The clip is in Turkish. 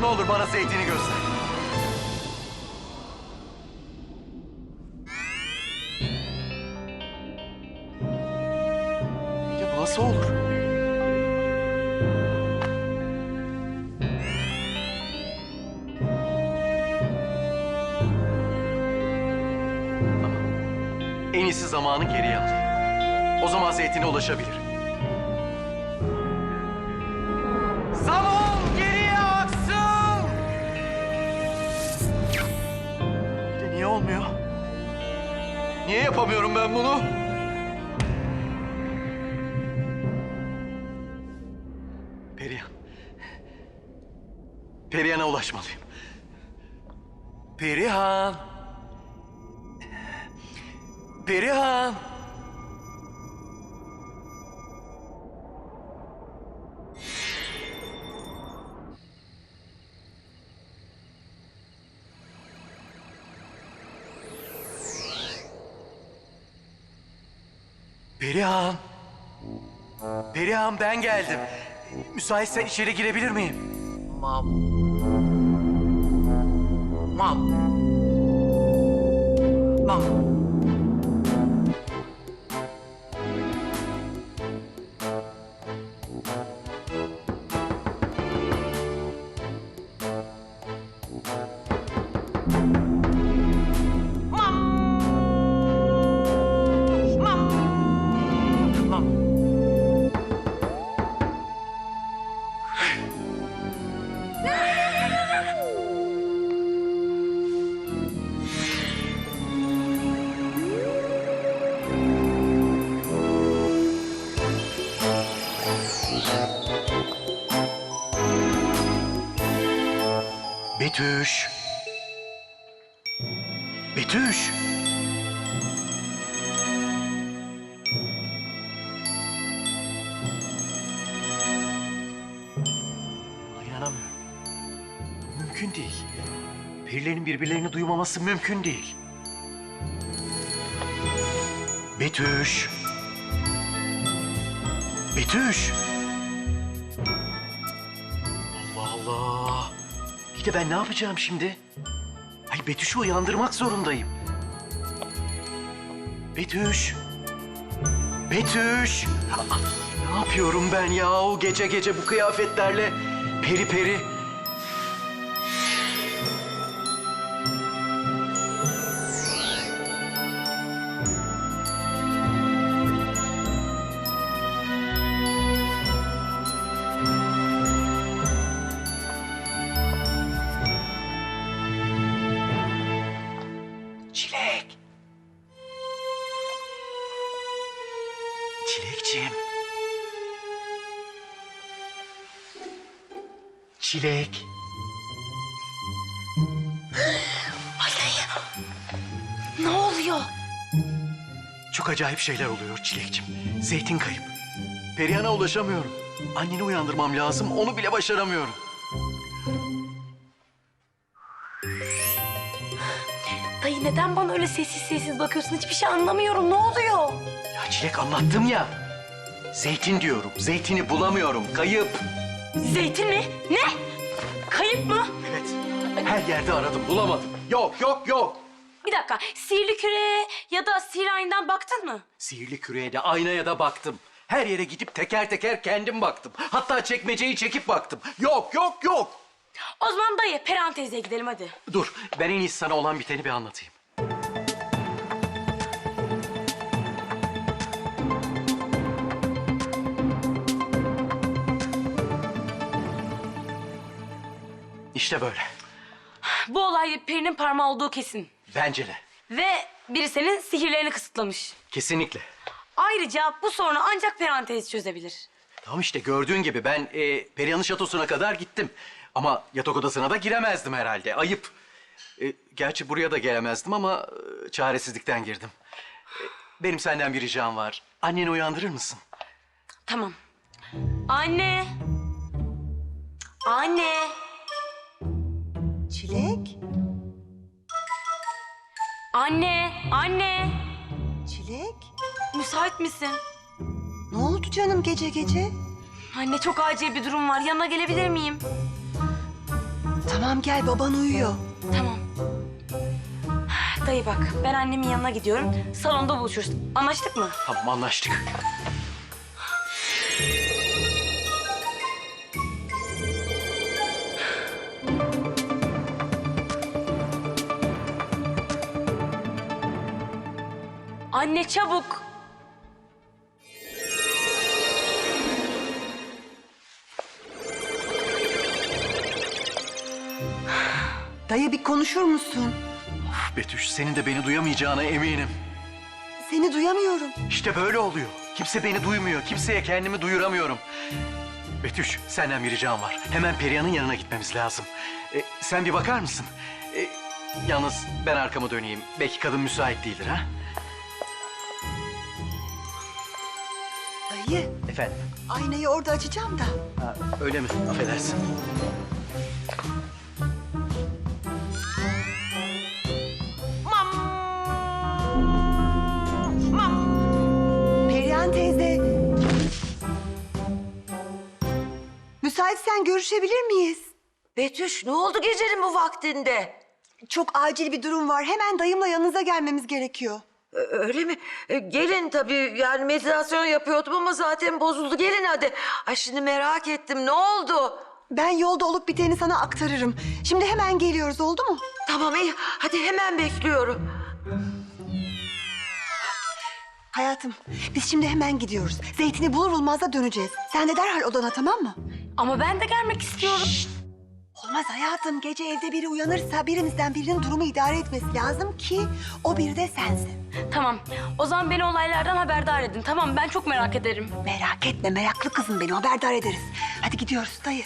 Ne olur bana zeytini göster. Ya nasıl olur? Tamam. En iyisi zamanı geriye alayım. O zaman zeytine ulaşabilirim. Niye yapamıyorum ben bunu? Perihan. Perihan'a ulaşmalıyım. Perihan. Perihan. Perihan. Perihan ben geldim. Müsaitsen içeri girebilir miyim? Mam. Mam. Mam. Betüş. Betüş. İnanamıyorum. Mümkün değil. Perilerin birbirlerini duymaması mümkün değil. Betüş. Betüş. Allah Allah. İyi de ben ne yapacağım şimdi? Ay Betüş'ü uyandırmak zorundayım. Betüş. Betüş. Ne yapıyorum ben ya o gece gece bu kıyafetlerle? Peri peri. Çilekciğim. Çilek. Ne oluyor? Çok acayip şeyler oluyor Çilekciğim. Zeytin kayıp. Perihan'a ulaşamıyorum. Anneni uyandırmam lazım. Onu bile başaramıyorum. Dayı neden bana öyle sessiz sessiz bakıyorsun? Hiçbir şey anlamıyorum. Ne oluyor? Ya Çilek anlattım ya. Zeytin diyorum. Zeytini bulamıyorum. Kayıp. Zeytin mi? Ne? Kayıp mı? Evet. Her yerde aradım. Bulamadım. Yok, yok, yok. Bir dakika. Sihirli küre ya da sihir ayından baktın mı? Sihirli küreye de aynaya da baktım. Her yere gidip teker teker kendim baktım. Hatta çekmeceyi çekip baktım. Yok, yok, yok. O zaman dayı Perihan teyzeye gidelim hadi. Dur, ben en iyisi sana olan biteni bir anlatayım. İşte böyle. Bu olay Peri'nin parmağı olduğu kesin. Bence de. Ve biri senin sihirlerini kısıtlamış. Kesinlikle. Ayrıca bu sorunu ancak Perihan teyze çözebilir. Tamam işte gördüğün gibi ben e, Perihan'ın şatosuna kadar gittim. Ama yatak odasına da giremezdim herhalde. Ayıp. E, gerçi buraya da gelemezdim ama e, çaresizlikten girdim. E, benim senden bir ricam var. Anneni uyandırır mısın? Tamam. Anne. Anne. Çilek, Anne. Anne. çilek. Müsait misin? Ne oldu canım gece gece? Anne çok acil bir durum var. Yanına gelebilir miyim? Tamam gel baban uyuyor. Tamam. Dayı bak ben annemin yanına gidiyorum. Salonda buluşuruz. Anlaştık mı? Tamam anlaştık. Anne çabuk. Dayı bir konuşur musun? Betüş senin de beni duyamayacağına eminim. Seni duyamıyorum. İşte böyle oluyor. Kimse beni duymuyor. Kimseye kendimi duyuramıyorum. Betüş, senden bir ricam var. Hemen Perihan'ın yanına gitmemiz lazım. E, sen bir bakar mısın? E, yalnız ben arkamı döneyim. Belki kadın müsait değildir ha? Dayı Efendim? aynayı orada açacağım da. Ha, öyle mi? Affedersin. Mam. Mam. Perihan teyze. Müsaitsen görüşebilir miyiz? Betüş ne oldu gecenin bu vaktinde? Çok acil bir durum var. Hemen dayımla yanınıza gelmemiz gerekiyor. Öyle mi? E, Gelin tabii yani meditasyon yapıyordum ama zaten bozuldu. Gelin hadi. Ay şimdi merak ettim ne oldu? Ben yolda olup biteni sana aktarırım. Şimdi hemen geliyoruz oldu mu? Tamam iyi hadi hemen bekliyorum. Hayatım biz şimdi hemen gidiyoruz. Zeytini bulur bulmaz da döneceğiz. Sen de derhal odana tamam mı? Ama ben de gelmek istiyorum. Olmaz hayatım. Gece evde biri uyanırsa birimizden birinin durumu idare etmesi lazım ki o biri de sensin. Tamam. O zaman beni olaylardan haberdar edin. Tamam ben çok merak ederim. Merak etme meraklı kızım benim haberdar ederiz. Hadi gidiyoruz dayı.